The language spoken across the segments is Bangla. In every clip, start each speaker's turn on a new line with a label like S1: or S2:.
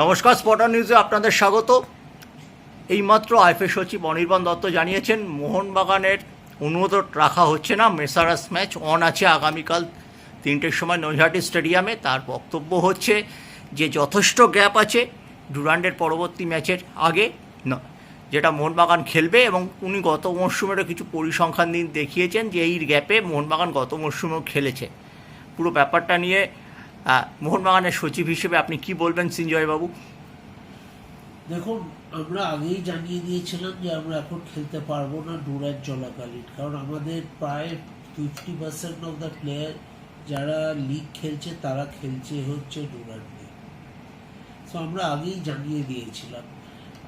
S1: নমস্কার স্পটার নিউজে আপনাদের স্বাগত। এইমাত্র আইফে সচিব অনির্বাণ দত্ত জানিয়েছেন, মোহনবাগানের অনুমোদন রাখা হচ্ছে না, মেসারাস ম্যাচ অন আছে আগামীকাল তিনটের সময় নৈহাটি স্টেডিয়ামে, তার বক্তব্য হচ্ছে যে যথেষ্ট গ্যাপ আছে ডুরান্ডের পরবর্তী ম্যাচের আগে, না, যেটা মোহনবাগান খেলবে এবং উনি গত মরশুমেরও কিছু পরিসংখ্যান দিন দেখিয়েছেন যে এই গ্যাপে মোহনবাগান গত মরশুমেও খেলেছে। পুরো ব্যাপারটা নিয়ে মোহনবাগানের সচিব হিসেবে আপনি কি বলবেন সিঞ্জয়বাবু
S2: দেখুন, আমরা আগেই জানিয়ে দিয়েছিলাম যে আমরা এখন খেলতে পারব না ডুরার চলাকালীন কারণ আমাদের প্রায় fifty percent of the player যারা লিগ খেলছে, তারা খেলছে হচ্ছে ডুরার লিগ তো আমরা আগেই জানিয়ে দিয়েছিলাম।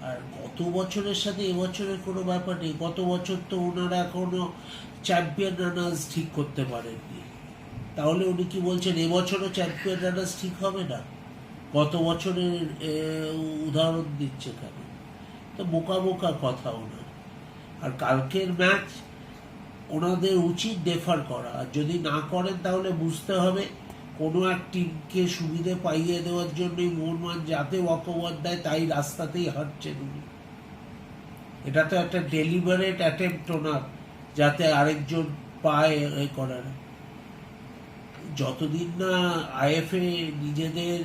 S2: আর গত বছরের সাথে এবছরের কোনো ব্যাপার নেই, গত বছর তো ওনারা এখনও চ্যাম্পিয়ন রানার্স ঠিক করতে পারেননি। তাহলে উনি কি বলছেন, এবছরও চ্যাম্পিয়ন রানার্স ঠিক হবে না? গত বছরের উদাহরণ দিচ্ছে কেন? তো বোকা বোকা কথা ওনার। আর কালকের ম্যাচ ওনাদের উচিত ডেফার করা। আর যদি না করেন তাহলে বুঝতে হবে কোনো এক টিমকে সুবিধে পাইয়ে দেওয়ার জন্যই মোহনমান যাতে ওয়াকওভার দেয়, তাই রাস্তাতেই হাঁটছেন উনি। এটা তো একটা ডেলিভারেট অ্যাটেম্প্ট ওনার, যাতে আরেকজন পায় এ করার। যতদিন না আইএফএ নিজেদের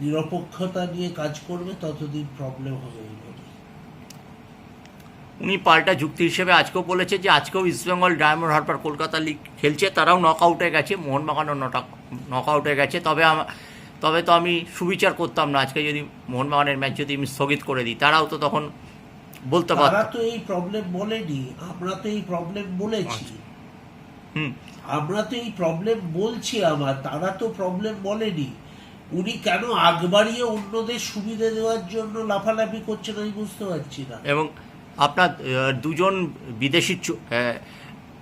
S2: নিরপেক্ষতা নিয়ে কাজ করবে ততদিন প্রবলেম হবে
S1: উনি পাল্টা যুক্তি হিসেবে আজকেও বলেছে যে আজকেও East Bengal Diamond Harbour Kolkata league খেলছে তারাও নক আউটে গেছে মোহনবাগানও নক আউটে গেছে। তবে তবে তো আমি সুবিচার করতাম না আজকে যদি মোহনবাগানের ম্যাচ যদি আমি স্থগিত করে দিই তারাও তো তখন বলতে পারত
S2: তো এই প্রবলেম বলেনি আমরা তো এই প্রবলেম বলেছি।
S1: হুম
S2: আমরা তো এই প্রবলেম বলছি আমার তারা তো প্রবলেম বলেনি। উনি কেন আগ বাড়িয়ে অন্যদের সুবিধা দেওয়ার জন্য লাফালাফি করছেন আমি বুঝতে পারছি না।
S1: এবং আপনার দুজন বিদেশি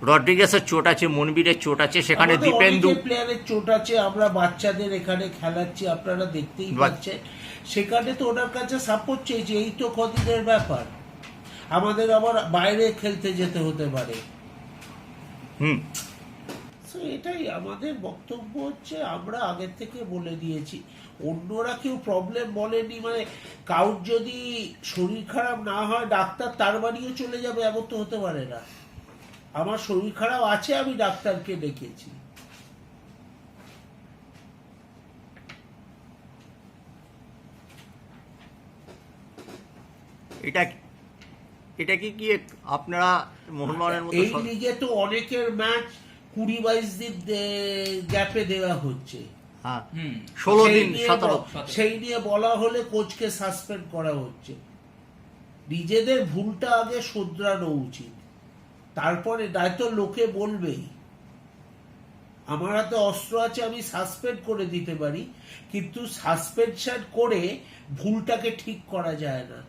S1: রড্রিগেসের চোট আছে মনবীরের চোট আছে সেখানে দীপেন্দু
S2: প্লেয়ারের চোট আছে আমরা বাচ্চাদের এখানে খেলাচ্ছি আপনারা দেখতেই পাচ্ছেন। সেখানে তো ওনার কাছে সাপোর্ট চেয়েছে এই তো কদিনের ব্যাপার। আমাদের আবার বাইরে খেলতে যেতে হতে পারে।
S1: হুম।
S2: So, এটাই আমাদের বক্তব্য হচ্ছে আমরা আগের থেকে বলে দিয়েছি। অন্যরা কেউ প্রবলেম বলেনি মানে কাউর যদি শরীর খারাপ না হয় ডাক্তার তার বাড়িও চলে যাবে এমন তো হতে পারে না। আমার শরীর খারাপ আছে আমি ডাক্তারকে ডেকেছি।
S1: এটা এটা কি কি আপনারা মোহনবাগানের মতো
S2: এই লিগে তো অনেকের ম্যাচ কুড়ি বাইশ দিন গ্যাপে দেওয়া হচ্ছে।
S1: হ্যাঁ। ষোলো দিন সতেরো।
S2: সেই নিয়ে বলা হলে কোচকে সাসপেন্ড করা হচ্ছে। নিজেদের ভুলটা আগে শুধরানো উচিত। তারপরে নয়তো লোকে বলবেই। আমার হাতে অস্ত্র আছে আমি সাসপেন্ড করে দিতে পারি কিন্তু সাসপেনশন করে ভুলটাকে ঠিক করা যায় না।